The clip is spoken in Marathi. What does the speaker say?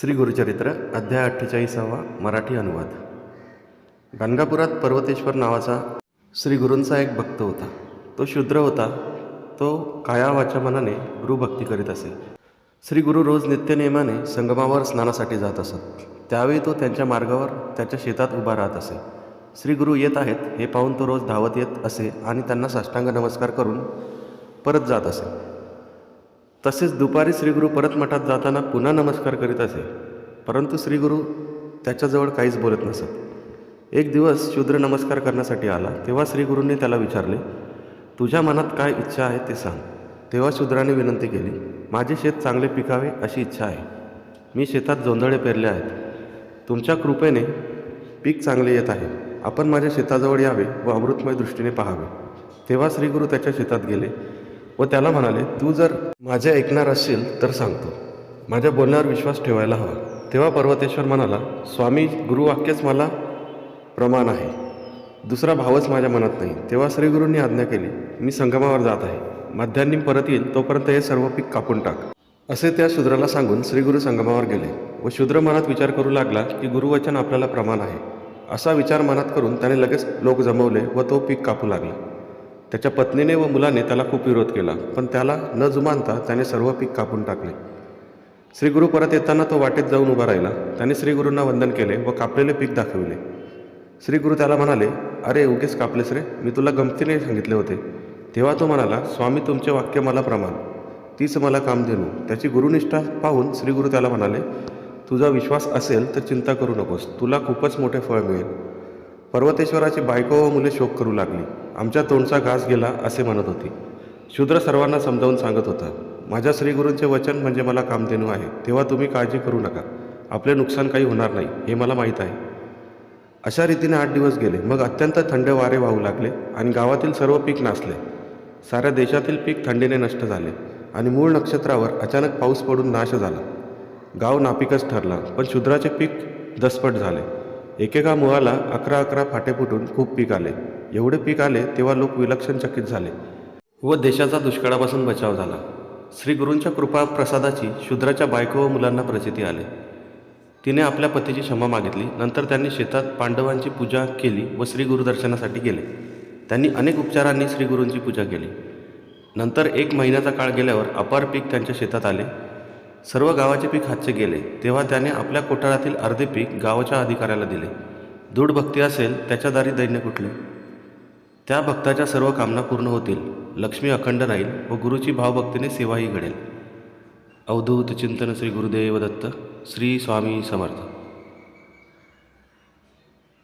श्री गुरुचरित्र अध्याय अठ्ठेचाळीसावा मराठी अनुवाद. गाणगापुरात पर्वतेश्वर नावाचा श्री गुरूंचा एक भक्त होता. तो शूद्र होता. तो काया वाच्या मनाने गुरुभक्ती करीत असे. श्री गुरु रोज नित्यनियमाने संगमावर स्नानासाठी जात असत. त्यावेळी तो त्यांच्या मार्गावर त्याच्या शेतात उभा राहत असे. श्री गुरु येत आहेत हे पाहून तो रोज धावत येत असे आणि त्यांना साष्टांग नमस्कार करून परत जात असे. तसेच दुपारी श्रीगुरू परत मठात जाताना पुन्हा नमस्कार करीत असे. परंतु श्रीगुरू त्याच्याजवळ काहीच बोलत नसत. एक दिवस शूद्र नमस्कार करण्यासाठी आला तेव्हा श्रीगुरूंनी त्याला विचारले तुझ्या मनात काय इच्छा आहे ते सांग. तेव्हा शूद्राने विनंती केली माझे शेत चांगले पिकावे अशी इच्छा आहे. मी शेतात जोंधळे पेरले आहेत. तुमच्या कृपेने पीक चांगले येत आहे. आपण माझ्या शेताजवळ यावे व अमृतमय दृष्टीने पाहावे. तेव्हा श्रीगुरू त्याच्या शेतात गेले. व त्याला म्हणाले तू जर माझे ऐकणार असशील तर सांगतो. माझ्या बोलण्यावर विश्वास ठेवायला हवा. तेव्हा पर्वतेश्वर म्हणाला स्वामी गुरुवाक्यच मला प्रमाण आहे. दुसरा भावच माझ्या मनात नाही. तेव्हा श्रीगुरूंनी आज्ञा केली मी संगमावर जात आहे. मध्यान्नी परत येईल तोपर्यंत हे सर्व पीक कापून टाक. असे त्या शूद्राला सांगून श्रीगुरू संगमावर गेले व शूद्र मनात विचार करू लागला की गुरुवचन आपल्याला प्रमाण आहे. असा विचार मनात करून त्याने लगेच लोक जमवले व तो पीक कापू लागला. त्याच्या पत्नीने व मुलाने त्याला खूप विरोध केला पण त्याला न जुमानता त्याने सर्व पीक कापून टाकले. श्रीगुरू परत येताना तो वाटेत जाऊन उभा राहिला. त्याने श्रीगुरूंना वंदन केले व कापलेले पीक दाखविले. श्रीगुरू त्याला म्हणाले अरे उगेच कापलेस रे. मी तुला गमतीने सांगितले होते. तेव्हा तो म्हणाला स्वामी तुमचे वाक्य मला प्रमाण. तीच मला काम देणू. त्याची गुरुनिष्ठा पाहून श्रीगुरू त्याला म्हणाले तुझा विश्वास असेल तर चिंता करू नकोस. तुला खूपच मोठे फळ मिळेल. पर्वतेश्वराची बायको व मुले शोक करू लागली. आमच्या तोंडचा घास गेला असे म्हणत होती. शूद्र सर्वांना समजावून सांगत होता माझ्या श्रीगुरूंचे वचन म्हणजे मला कामधेनू आहे. तेव्हा तुम्ही काळजी करू नका. आपले नुकसान काही होणार नाही हे मला माहीत आहे. अशा रीतीने आठ दिवस गेले. मग अत्यंत थंड वारे वाहू लागले आणि गावातील सर्व पीक नासले. साऱ्या देशातील पीक थंडीने नष्ट झाले आणि मूळ नक्षत्रावर अचानक पाऊस पडून नाश झाला. गाव नापिकच ठरला पण शूद्राचे पीक दसपट झाले. एकेका मुळाला अकरा अकरा फाटे फुटून खूप पीक आले. एवढे पीक आले तेव्हा लोक विलक्षण चकित झाले व देशाचा दुष्काळापासून बचाव झाला. श्री गुरूंच्या कृपा प्रसादाची शूद्राच्या बायको व मुलांना प्रचिती आले. तिने आपल्या पतीची क्षमा मागितली. नंतर त्यांनी शेतात पांडवांची पूजा केली व श्री गुरुदर्शनासाठी गेले. त्यांनी अनेक उपचारांनी श्री गुरूंची पूजा केली. नंतर एक महिन्याचा काळ गेल्यावर अपार पीक त्यांच्या शेतात आले. सर्व गावाचे पीक हातचे गेले तेव्हा त्याने आपल्या कोठारातील अर्धे पीक गावाच्या अधिकाऱ्याला दिले. दृढ भक्ती असेल त्याच्या दारी दैन्य कुठले? त्या भक्ताच्या सर्व कामना पूर्ण होतील. लक्ष्मी अखंड राहील व गुरुची भावभक्तीने सेवाही घडेल. अवधूत चिंतन श्री गुरुदेव दत्त श्री स्वामी समर्थ.